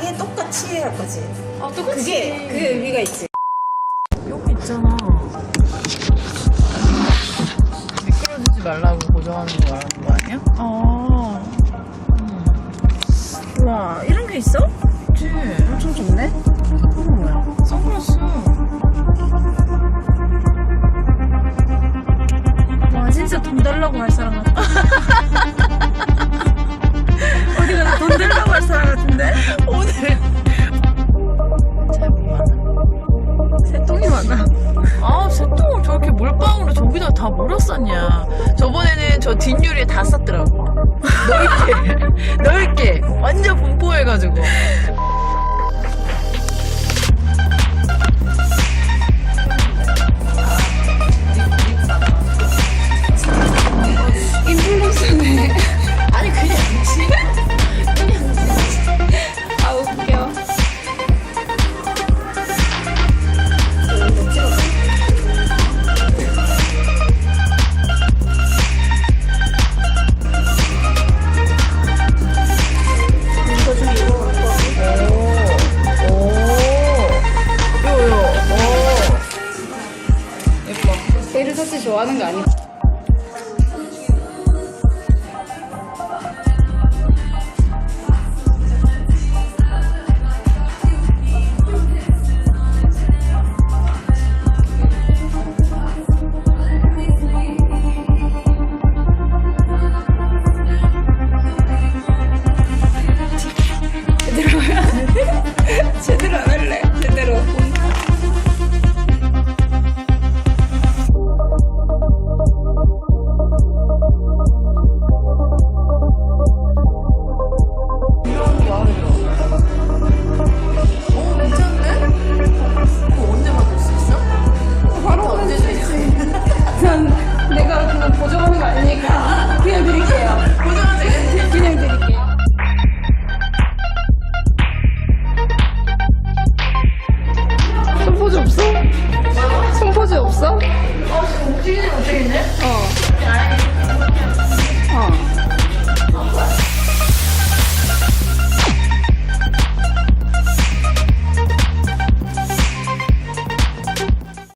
아예 똑같이 할 거지. 아 똑같이. 그게 그게 의미가 있지. 여기 있잖아. 미끄러지지 말라고 고정하는 거 말하는 거 아니야? 어. 와 이런 게 있어? 그치. 엄청 좋네. 이건 뭐야? 선글라스. 와 진짜 돈 달라고 할 사람 같다. 같은데? 오늘. 잘못 맞아. 새똥이 많아. 아, 새똥을 저렇게 물방울로 저기다 다 몰았었냐. 저번에는 저 뒷유리에 다 쌌더라고. 넓게. 넓게. 완전 분포해가지고. 베르사체 좋아하는 거 아니야? Oh.